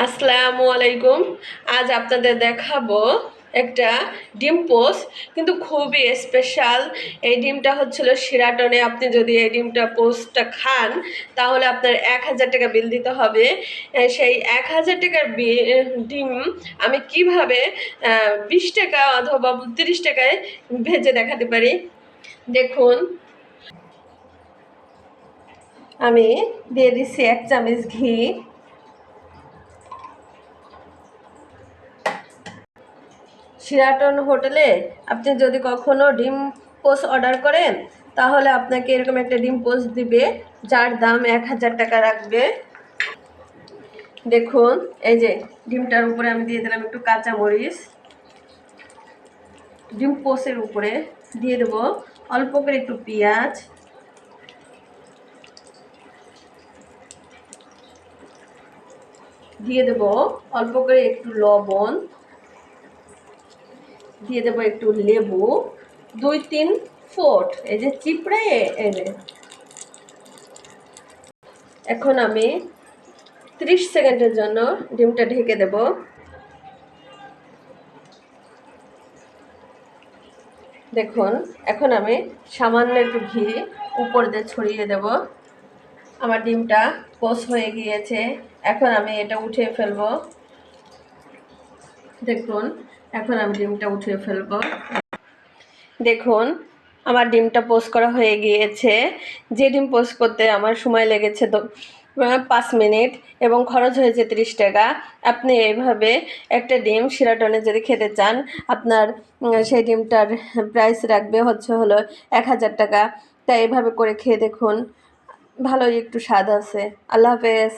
আসসালামু আলাইকুম। আজ আপনাদের দেখাবো একটা ডিম পোস্ট কিন্তু খুবই স্পেশাল এই ডিমটা হচ্ছিল শিরাটনে। আপনি যদি এই ডিমটা পোস্টটা খান, তাহলে আপনার এক হাজার টাকা বিল দিতে হবে। সেই এক হাজার টাকার ডিম আমি কীভাবে বিশ টাকা অথবা তিরিশ টাকায় ভেজে দেখাতে পারি? দেখুন। আমি দিয়ে দিচ্ছি এক চামচ ঘি। শিরাটন হোটেলে আপনি যদি কখনো ডিম পোস্ট অর্ডার করেন, তাহলে আপনাকে এরকম একটা ডিম পোস্ট দিবে, যার দাম এক হাজার টাকা রাখবে। দেখুন, এই যে ডিমটার উপরে আমি দিয়ে দিলাম একটু কাঁচা মরিচ। ডিম পোসের উপরে দিয়ে দেবো অল্প করে একটু পেঁয়াজ। দিয়ে দেবো অল্প করে একটু লবণ। দিয়ে দেবো একটু লেবু। দুই, তিন, ফোট। এই যে চিপড়ে যে এখন আমি ত্রিশ সেকেন্ডের জন্য ডিমটা ঢেকে দেব। দেখুন, এখন আমি সামান্য একটু ঘি উপর দিয়ে ছড়িয়ে দেব। আমার ডিমটা পোস হয়ে গিয়েছে। এখন আমি এটা উঠিয়ে ফেলব। দেখুন এখন আমি ডিমটা উঠিয়ে ফেলব। দেখুন, আমার ডিমটা পোস্ট করা হয়ে গিয়েছে। যে ডিম পোস্ট করতে আমার সময় লেগেছে তো পাঁচ মিনিট এবং খরচ হয়েছে তিরিশ টাকা। আপনি এইভাবে একটা ডিম শিরাটনে যদি খেতে চান, আপনার সেই ডিমটার প্রাইস রাখবে হচ্ছে হলো এক হাজার টাকা। তাই এভাবে করে খেয়ে দেখুন, ভালোই একটু স্বাদ আছে। আল্লাহ হাফেজ।